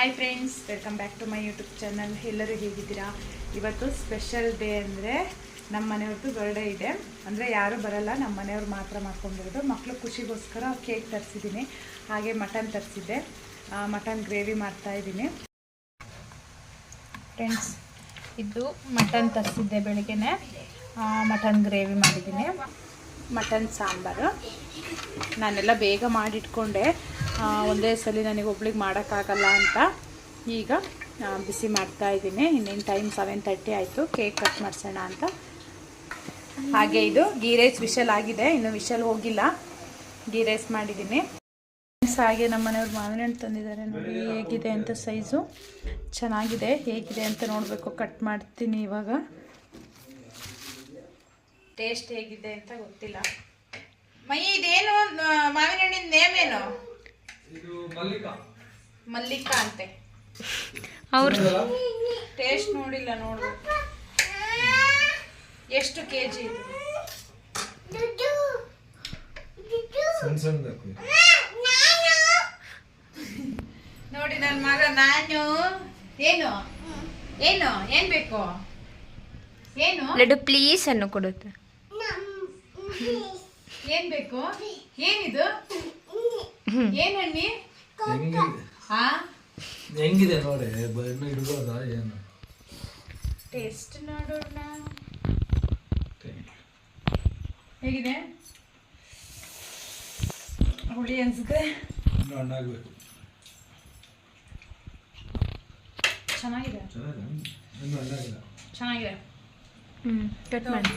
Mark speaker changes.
Speaker 1: Hi friends welcome back to my YouTube channel ಎಲ್ಲರೂ ಹೇಗಿದ್ದೀರಾ? ಇವತ್ತು ಸ್ಪೆಷಲ್ ಡೇ ಅಂದರೆ ನಮ್ಮ ಮನೆಯವ್ರದ್ದು ಬರ್ಡೇ ಇದೆ. ಅಂದರೆ ಯಾರೂ ಬರಲ್ಲ ನಮ್ಮ ಮನೆಯವ್ರು ಮಾತ್ರ ಮಾಡ್ಕೊಂಡಿರೋದು. ಮಕ್ಕಳು ಖುಷಿಗೋಸ್ಕರ ಕೇಕ್ ತರಿಸಿದ್ದೀನಿ. ಹಾಗೆ ಮಟನ್ ತರಿಸಿದ್ದೆ. ಮಟನ್ ಗ್ರೇವಿ ಮಾಡ್ತಾ ಇದ್ದೀನಿ. ಫ್ರೆಂಡ್ಸ್ ಇದು ಮಟನ್ ತರಿಸಿದ್ದೆ ಬೆಳಗ್ಗೆ ಮಟನ್ ಗ್ರೇವಿ ಮಾಡಿದ್ದೀನಿ. ಮಟನ್ ಸಾಂಬಾರು. ನಾನೆಲ್ಲ ಬೇಗ ಮಾಡಿಟ್ಕೊಂಡೆ. ಒಂದೇ ಸಲ ನನಗೆ ಒಬ್ಳಿಗೆ ಮಾಡೋಕ್ಕಾಗಲ್ಲ ಅಂತ. ಈಗ ಬಿಸಿ ಮಾಡ್ತಾ ಇದ್ದೀನಿ. ಇನ್ನೇನು ಟೈಮ್ ಸೆವೆನ್ ತರ್ಟಿ ಆಯಿತು. ಕೇಕ್ ಕಟ್ ಮಾಡಿಸೋಣ ಅಂತ. ಹಾಗೆ ಇದು ಗೀ ರೈಸ್ ವಿಷಲ್ ಆಗಿದೆ. ಇನ್ನು ವಿಷಲ್ ಹೋಗಿಲ್ಲ. ಗೀ ರೈಸ್ ಮಾಡಿದ್ದೀನಿ. ಹಾಗೆ ನಮ್ಮ ಮನೆಯವ್ರು ಮಾವಿನ ಹಣ್ಣು ತಂದಿದ್ದಾರೆ ನೋಡಿ, ಹೇಗಿದೆ ಅಂತ ಸೈಜು ಚೆನ್ನಾಗಿದೆ, ಹೇಗಿದೆ ಅಂತ ನೋಡಬೇಕು. ಕಟ್ ಮಾಡ್ತೀನಿ ಇವಾಗ. ಟೇಸ್ಟ್ ಹೇಗಿದೆ ಅಂತ ಗೊತ್ತಿಲ್ಲ. ಮೈ ಇದೇನು ಮಾವಿನ ಹಣ್ಣಿನ ನೇಮ್ ಏನು?
Speaker 2: ಇದು ಮಲ್ಲಿಕಾ.
Speaker 1: ಮಲ್ಲಿಕಾ ಅಂತೆ.
Speaker 3: ಅವ್ರ
Speaker 1: ಟೇಸ್ಟ್ ನೋಡಿಲ್ಲ ನೋಡ್ಬೇಕು. ಎಷ್ಟು ಕೆ ಜಿ ನೋಡಿ ನನ್ನ ಮಗ ನಾನು ಏನು? ಏನು? ಏನ್ ಬೇಕು? ಏನು?
Speaker 3: ಲಡ್ಡು ಪ್ಲೀಸ್ ಅನ್ನು ಕೊಡುತ್ತೆ.
Speaker 1: ಏನ್ ಬೇಕು? ಏನಿದು? ಏನ್ ಹಣ್ಣಿ
Speaker 2: ಹೆಂಗಿದೆ?
Speaker 1: ಹಾ?
Speaker 2: ಹೆಂಗಿದೆ ನೋಡಿ ಬಣ್ಣ ಇಡ್ಬೋದಾ ಏನು?
Speaker 1: ಟೇಸ್ಟ್ ನೋಡೋಣ. ಹೇಗಿದೆ? ಹುಳಿ ಅನ್ಸುತ್ತೆ?
Speaker 2: ಹಣ್ಣಾಗ್ಬೇಕು
Speaker 1: ಚೆನ್ನಾಗಿದೆ.
Speaker 2: ಚೆನ್ನಾಗಿದೆ
Speaker 1: ಚೆನ್ನಾಗಿದೆ.
Speaker 3: ಹ್ಞೂ ಕಟ್ ಮಾಡಿ.